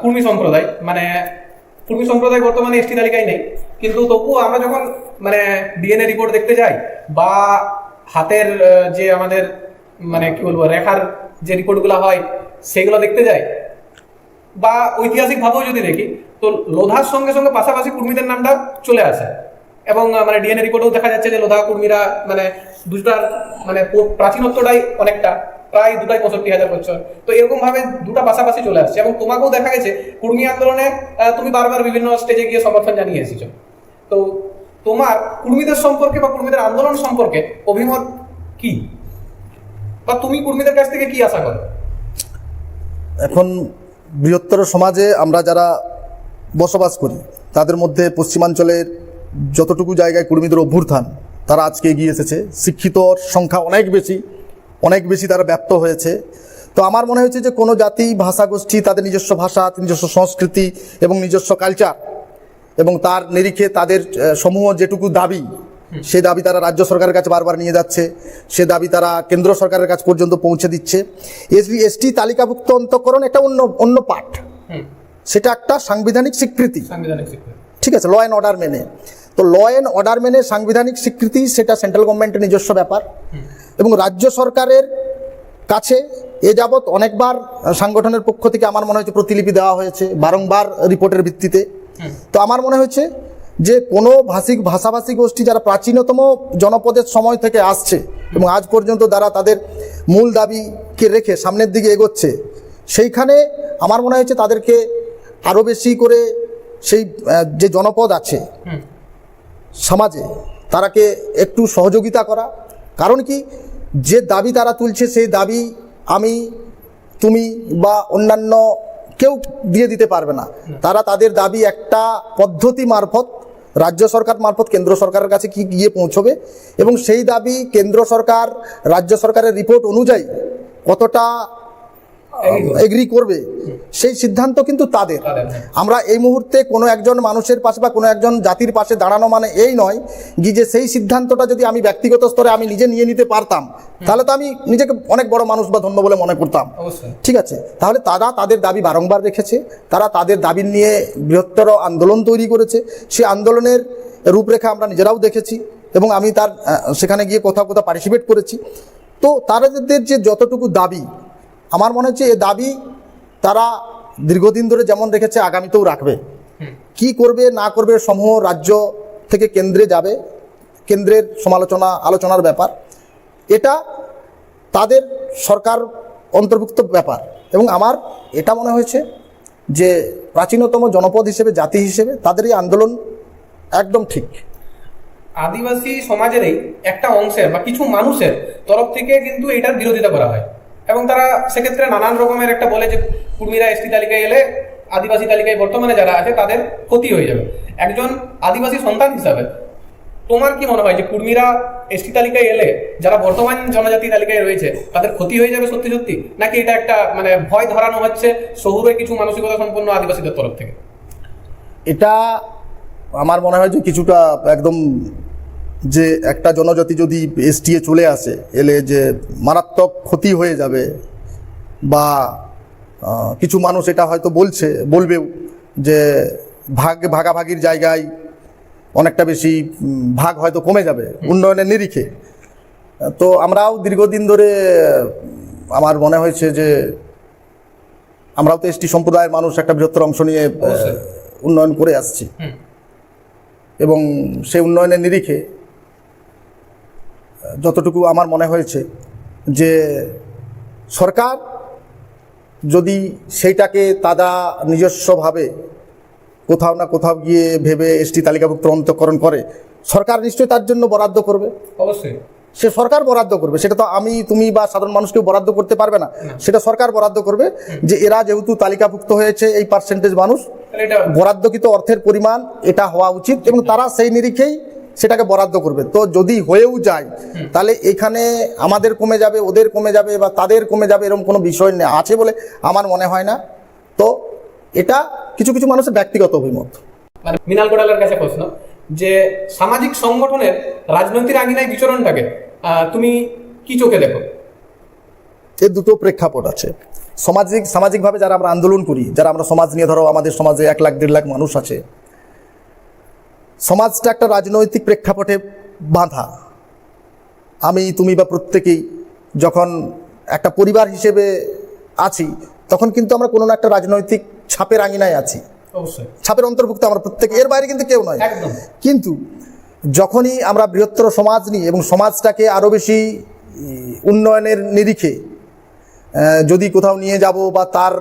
কুর্মী সম্প্রদায় মানে কুর্মী সম্প্রদায় বর্তমানে এসটি তালিকায় নেই। কিন্তু তবুও আমরা যখন মানে ডিএনএ রিপোর্ট দেখতে যাই, বা হাতের যে আমাদের মানে কি বলব, রেখার যে রিপোর্টগুলো হয়, সেগুলো দেখতে যাই, বা ঐতিহাসিকভাবেও যদি দেখি, তো লোধার সঙ্গে সঙ্গে পাশাপাশি কুর্মীদের নামটা চলে আসে। এবং মানে ডিএনএ রিপোর্টেও দেখা যাচ্ছে যে লোধা কুর্মীরা মানে দুটার মানে প্রাচীনত্বটাই অনেকটা, প্রায় দুটাই পঁয়ষট্টি হাজার বছর। তো এরকম ভাবে দুটা পাশাপাশি চলে আসছে এবং তোমাকেও দেখা গেছে, কুর্মী আন্দোলনে তুমি বারবার বিভিন্ন স্টেজে গিয়ে সমর্থন জানিয়ে এসেছ। তো তোমার কুর্মীদের সম্পর্কে বা কুর্মীদের আন্দোলন সম্পর্কে অভিমত কি? বা তুমি কুর্মীদের কাছ থেকে কি আশা করো? এখন বৃহত্তর সমাজে আমরা যারা বসবাস করি, তাদের মধ্যে পশ্চিমাঞ্চলের যতটুকু জায়গায় কর্মীদের অভ্যুত্থান তারা আজকে এগিয়ে এসেছে। শিক্ষিতর সংখ্যা অনেক বেশি অনেক বেশি তারা ব্যপ্ত হয়েছে। তো আমার মনে হয়েছে যে কোনো জাতি ভাষাগোষ্ঠী তাদের নিজস্ব ভাষা নিজস্ব সংস্কৃতি এবং নিজস্ব কালচার এবং তার নিরিখে তাদের সমূহ যেটুকু দাবি সে দাবি তারা রাজ্য সরকারের কাছে বারবার নিয়ে যাচ্ছে সে দাবি তারা কেন্দ্র সরকারের কাছে পর্যন্ত পৌঁছে দিচ্ছে। এসবি এসটি তালিকাভুক্ত অন্তঃকরণ এটা অন্য অন্য পাঠ। সেটা একটা সাংবিধানিক স্বীকৃতি। সাংবিধানিক স্বীকৃতি। ঠিক আছে ল অ্যান্ড অর্ডার মেনে। তো ল অ্যান্ড অর্ডার মেনে সাংবিধানিক স্বীকৃতি, সেটা সেন্ট্রাল গভর্নমেন্টের নিজস্ব ব্যাপার। এবং রাজ্য সরকারের কাছে এ যাবৎ অনেকবার সাংগঠনের পক্ষ থেকে আমার মনে হয়েছে প্রতিলিপি দেওয়া হয়েছে, বারংবার রিপোর্টের ভিত্তিতে। তো আমার মনে হয়েছে যে কোনো ভাষিক, ভাষাভাষী গোষ্ঠী যারা প্রাচীনতম জনপদের সময় থেকে আসছে এবং আজ পর্যন্ত যারা তাদের মূল দাবিকে রেখে সামনের দিকে এগোচ্ছে, সেইখানে আমার মনে হয়েছে তাদেরকে আরও বেশি করে সেই যে জনপদ আছে সমাজে তারাকে একটু সহযোগিতা করা। কারণ কি? যে দাবি তারা তুলছে সেই দাবি আমি তুমি বা অন্যান্য কেউ দিয়ে দিতে পারবে না। তারা তাদের দাবি একটা পদ্ধতি মারফত রাজ্য সরকার মারফত কেন্দ্র সরকারের কাছে কি গিয়ে পৌঁছবে? এবং সেই দাবি কেন্দ্র সরকার রাজ্য সরকারের রিপোর্ট অনুযায়ী কতটা এগ্রি করবে। সেই সিদ্ধান্ত কিন্তু তাদের। আমরা এই মুহূর্তে কোনো একজন মানুষের পাশে বা কোনো একজন জাতির পাশে দাঁড়ানো মানে এই নয় কি যে সেই সিদ্ধান্তটা যদি আমি ব্যক্তিগত স্তরে আমি নিজে নিয়ে নিতে পারতাম তাহলে তো আমি নিজেকে অনেক বড় মানুষ বা ধন্য বলে মনে করতাম। ঠিক আছে? তাহলে তারা তাদের দাবি বারংবার রেখেছে। তারা তাদের দাবি নিয়ে বৃহত্তর আন্দোলন তৈরি করেছে। সেই আন্দোলনের রূপরেখা আমরা নিজেরাও দেখেছি এবং আমি তার সেখানে গিয়ে কোথাও কোথাও পার্টিসিপেট করেছি। তো তাদের যে যতটুকু দাবি আমার মনে হচ্ছে এ দাবি তারা দীর্ঘদিন ধরে যেমন রেখেছে আগামীতেও রাখবে। কি করবে না করবে সমূহ রাজ্য থেকে কেন্দ্রে যাবে কেন্দ্রের সমালোচনা আলোচনার ব্যাপার। এটা তাদের সরকার অন্তর্ভুক্ত ব্যাপার। এবং আমার এটা মনে হয়েছে যে প্রাচীনতম জনপদ হিসেবে জাতি হিসেবে তাদের এই আন্দোলন একদম ঠিক। আদিবাসী সমাজেরই একটা অংশের বা কিছু মানুষের তরফ থেকে কিন্তু এটার বিরোধিতা করা হয়। এবং তারা সেক্ষেত্রে নানান রকমের একটা বলে যে কুর্মীরা এসটি তালিকায় এলে আদিবাসী তালিকায় বর্তমানে যারা আছে তাদের ক্ষতি হয়ে যাবে। একজন আদিবাসী সন্তান হিসাবে, তোমার কি মনে হয় যে কুর্মীরা এসটি তালিকায় এলে যারা বর্তমান জনজাতি তালিকায় রয়েছে তাদের ক্ষতি হয়ে যাবে সত্যি সত্যি? নাকি এটা একটা মানে ভয় ধরানো হচ্ছে শহুরে কিছু মানসিকতা সম্পন্ন আদিবাসীদের তরফ থেকে? এটা আমার মনে হয় যে কিছুটা একদম যে একটা জনজাতি যদি এসটিএ চলে আসে এলে যে মারাত্মক ক্ষতি হয়ে যাবে বা কিছু মানুষ এটা হয়তো বলছে বলবেও যে ভাগ ভাগাভাগির জায়গায় অনেকটা বেশি ভাগ হয়তো কমে যাবে উন্নয়নের নিরিখে। তো আমরাও দীর্ঘদিন ধরে আমার মনে হয়েছে যে আমরাও তো এসটি সম্প্রদায়ের মানুষ একটা বৃহত্তর অংশ নিয়ে উন্নয়ন করে আসছি। এবং সেই উন্নয়নের নিরিখে যতটুকু আমার মনে হয়েছে যে সরকার যদি সেইটাকে তারা নিজস্বভাবে কোথাও না কোথাও গিয়ে ভেবে এসটি তালিকাভুক্ত অন্তঃকরণ করে সরকার নিশ্চয়ই তার জন্য বরাদ্দ করবে? অবশ্যই। সে সরকার বরাদ্দ করবে সেটা তো আমি তুমি বা সাধারণ মানুষ কেউ বরাদ্দ করতে পারবে না। সেটা সরকার বরাদ্দ করবে যে এরা যেহেতু তালিকাভুক্ত হয়েছে এই পার্সেন্টেজ মানুষ বরাদ্দকৃত অর্থের পরিমাণ এটা হওয়া উচিত এবং তারা সেই নিরিখেই সেটাকে বরাদ্দ করবে। তো যদি হয়েও যায় তাহলে এখানে আমাদের কমে যাবে ওদের কমে যাবে বা তাদের কমে যাবে এরকম কোনো বিষয় নেই আছে বলে আমার মনে হয় না। তো এটা কিছু কিছু মানুষের ব্যক্তিগত অভিমত। মানে মৃণাল গোড়ালের কাছে প্রশ্ন যে সামাজিক সংগঠনের রাজনৈতিক আঙিনায় বিচরণটাকে তুমি কি চোখে দেখো? এর দুটো প্রেক্ষাপট আছে। সামাজিক সামাজিকভাবে যারা আমরা আন্দোলন করি যারা আমরা সমাজ নিয়ে ধরো আমাদের সমাজে এক লাখ দেড় লাখ মানুষ আছে সমাজটা একটা রাজনৈতিক প্রেক্ষাপটে বাঁধা। আমি তুমি বা প্রত্যেকেই যখন একটা পরিবার হিসেবে আছি তখন কিন্তু আমরা কোনো না একটা রাজনৈতিক ছাপের আঙিনায় আছি। অবশ্যই। ছাপের অন্তর্ভুক্ত আমরা প্রত্যেকে এর বাইরে কিন্তু কেউ নয়। কিন্তু যখনই আমরা বৃহত্তর সমাজ নিই এবং সমাজটাকে আরও বেশি উন্নয়নের নিরিখে যদি কোথাও নিয়ে যাব বা তার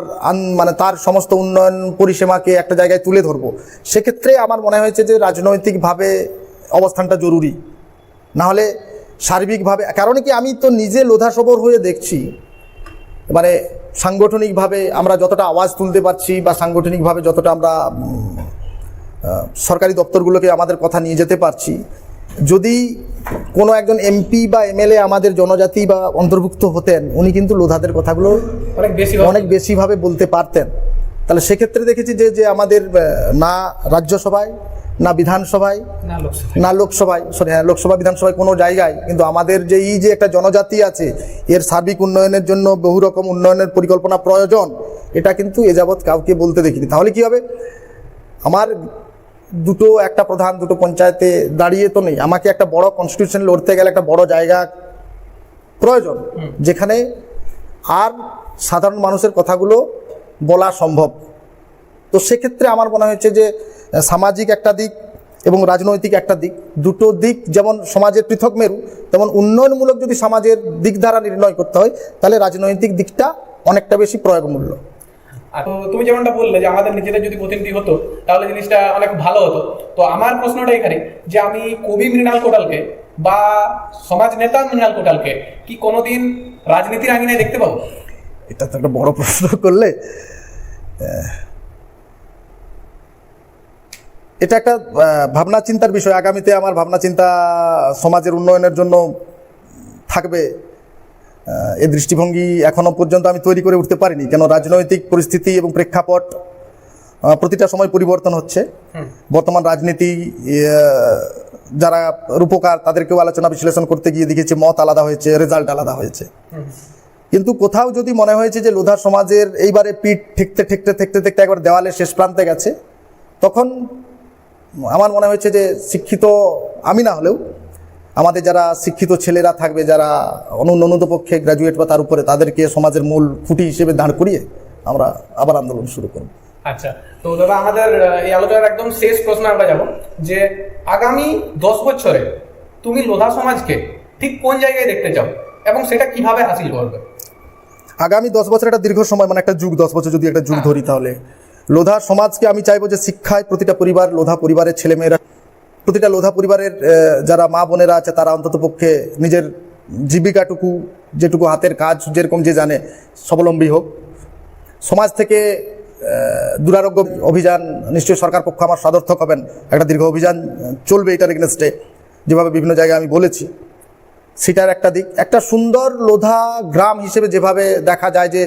মানে তার সমস্ত উন্নয়ন পরিসীমাকে একটা জায়গায় তুলে ধরবো, সেক্ষেত্রে আমার মনে হয়েছে যে রাজনৈতিকভাবে অবস্থানটা জরুরি। না হলে সার্বিকভাবে, কারণ কি আমি তো নিজে লোধাসবর হয়ে দেখছি। মানে সাংগঠনিকভাবে আমরা যতটা আওয়াজ তুলতে পারছি বা সাংগঠনিকভাবে যতটা আমরা সরকারি দপ্তরগুলোকে আমাদের কথা নিয়ে যেতে পারছি যদি কোনো একজন এমপি বা এমএলএ আমাদের জনজাতি বা অন্তর্ভুক্ত হতেন উনি কিন্তু লোধাদের কথাগুলো অনেক বেশি অনেক বেশিভাবে বলতে পারতেন। তাহলে সেক্ষেত্রে দেখেছি যে যে আমাদের না রাজ্যসভায় না বিধানসভায় না লোকসভায়। সরি হ্যাঁ লোকসভা বিধানসভায় কোনো জায়গায় কিন্তু আমাদের যে এই যে একটা জনজাতি আছে এর সার্বিক উন্নয়নের জন্য বহু রকম উন্নয়নের পরিকল্পনা প্রয়োজন এটা কিন্তু এ যাবৎ কাউকে বলতে দেখিনি। তাহলে কি হবে? আমার দুটো একটা প্রধান দুটো পঞ্চায়েতে দাঁড়িয়ে তো নেই। আমাকে একটা বড় কনস্টিটিউশন লড়তে গেলে একটা বড় জায়গা প্রয়োজন যেখানে আর সাধারণ মানুষের কথাগুলো বলা সম্ভব। তো সেক্ষেত্রে আমার মনে হয়েছে যে সামাজিক একটা দিক এবং রাজনৈতিক একটা দিক দুটো দিক যেমন সমাজের পৃথক মেরু তেমন উন্নয়নমূলক যদি সমাজের দিক দ্বারা নির্ণয় করতে হয় তাহলে রাজনৈতিক দিকটা অনেকটা বেশি প্রয়োগমূল্য। তো তুমি যেমনটা বললে যে আমাদের নিজেদের যদি প্রতিনিধি হতো, তাহলে জিনিসটা অনেক ভালো হতো। তো আমার প্রশ্নটা এখানে যে আমি কবি মৃণাল কোটালকে বা সমাজ নেতা মৃণাল কোটালকে কি কোনোদিন রাজনীতির আঙিনায় দেখতে পাবো? এটা তো একটা বড় প্রশ্ন করলে এটা একটা ভাবনা চিন্তার বিষয়। আগামীতে আমার ভাবনা চিন্তা সমাজের উন্নয়নের জন্য থাকবে। এ দৃষ্টিভঙ্গি এখনও পর্যন্ত আমি তৈরি করে উঠতে পারিনি কেন রাজনৈতিক পরিস্থিতি এবং প্রেক্ষাপট প্রতিটা সময় পরিবর্তন হচ্ছে। বর্তমান রাজনীতি যারা রূপকার তাদেরকেও আলোচনা বিশ্লেষণ করতে গিয়ে দেখেছি মত আলাদা হয়েছে রেজাল্ট আলাদা হয়েছে। কিন্তু কোথাও যদি মনে হয়েছে যে লোধা সমাজের এইবারে পিঠ ঠেকতে ঠেকতে ঠেকতে ঠেকতে একবার দেওয়ালের শেষ প্রান্তে গেছে তখন আমার মনে হয়েছে যে শিক্ষিত আমি না হলেও আমাদের যারা শিক্ষিত ছেলেরা থাকবে যারা অনুন্নত পক্ষে গ্র্যাজুয়েট বা তার উপরে তাদেরকে সমাজের মূল খুঁটি হিসেবে দাঁড় করিয়ে আমরা আবার আন্দোলন শুরু করব। আচ্ছা তো দাদা আমাদের এই আলোচনার একদম শেষ প্রশ্ন আমরা যাব যে আগামী দশ বছরে তুমি লোধা সমাজকে ঠিক কোন জায়গায় দেখতে চাও এবং সেটা কীভাবে হাসিল করবে? আগামী দশ বছর একটা দীর্ঘ সময় মানে একটা যুগ দশ বছর যদি একটা যুগ ধরি তাহলে। লোধা সমাজকে আমি চাইব যে শিক্ষায় প্রতিটা পরিবার লোধা পরিবারের ছেলেমেয়েরা প্রতিটা লোধা পরিবারের যারা মা বোনেরা আছে, তারা অন্তত পক্ষে নিজের জীবিকাটুকু, যেটুকু হাতের কাজ, যেরকম যে জানে, স্বাবলম্বী হোক। সমাজ থেকে দুরারোগ্য অভিযান, নিশ্চয়ই সরকার পক্ষ আমার সদর্থক হবেন। একটা দীর্ঘ অভিযান চলবে এটার এগেনস্টে যেভাবে বিভিন্ন জায়গায় আমি বলেছি। সেটার একটা দিক। একটা সুন্দর লোধা গ্রাম হিসেবে যেভাবে দেখা যায় যে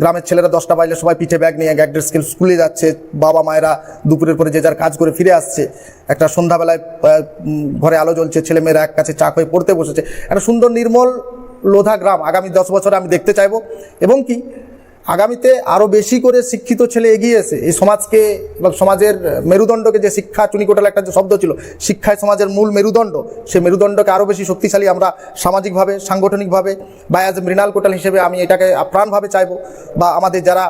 গ্রামের ছেলেরা দশটা বাইলে সবাই পিঠে ব্যাগ নিয়ে ড্রেস স্কেল স্কুলে যাচ্ছে, বাবা মায়েরা দুপুরের পরে যে যার কাজ করে ফিরে আসছে। একটা সন্ধ্যাবেলায় ঘরে আলো জ্বলছে, ছেলেমেয়েরা এক কাছে চা হয়ে পড়তে বসেছে। একটা সুন্দর নির্মল লোধা গ্রাম আগামী দশ বছরে আমি দেখতে চাইব। এবং কি আগামীতে আরও বেশি করে শিক্ষিত ছেলে এগিয়ে এসে, এই সমাজকে এবং সমাজের মেরুদণ্ডকে যে শিক্ষা চুনিকোটাল একটা যে শব্দ ছিল, শিক্ষায় সমাজের মূল মেরুদণ্ড সেই মেরুদণ্ডকে আরও বেশি শক্তিশালী আমরা সামাজিকভাবে, সাংগঠনিকভাবে বা অ্যাজ মৃণাল কোটাল হিসেবে আমি এটাকে আপ্রাণভাবে চাইব বা আমাদের যারা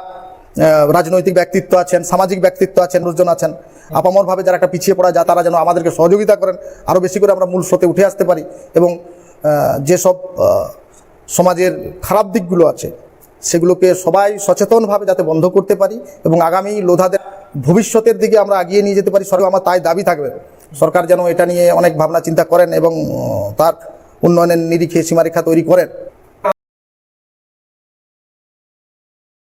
রাজনৈতিক ব্যক্তিত্ব আছেন, সামাজিক ব্যক্তিত্ব আছেন, লোকজন আছেন, আপামরভাবে যারা একটা পিছিয়ে পড়া যা তারা যেন আমাদেরকে সহযোগিতা করেন আরও বেশি করে আমরা মূল স্রোতে উঠে আসতে পারি এবং যেসব সমাজের খারাপ দিকগুলো আছে সেগুলোকে সবাই সচেতনভাবে যাতে বন্ধ করতে পারি এবং আগামী লোধাদের ভবিষ্যতের দিকে আমরা এগিয়ে নিয়ে যেতে পারি, সরকার আমার তাই দাবি থাকবে। সরকার যেন এটা নিয়ে অনেক ভাবনা চিন্তা করেন এবং তার উন্নয়নের নিরিখে সীমারেখা তৈরি করেন।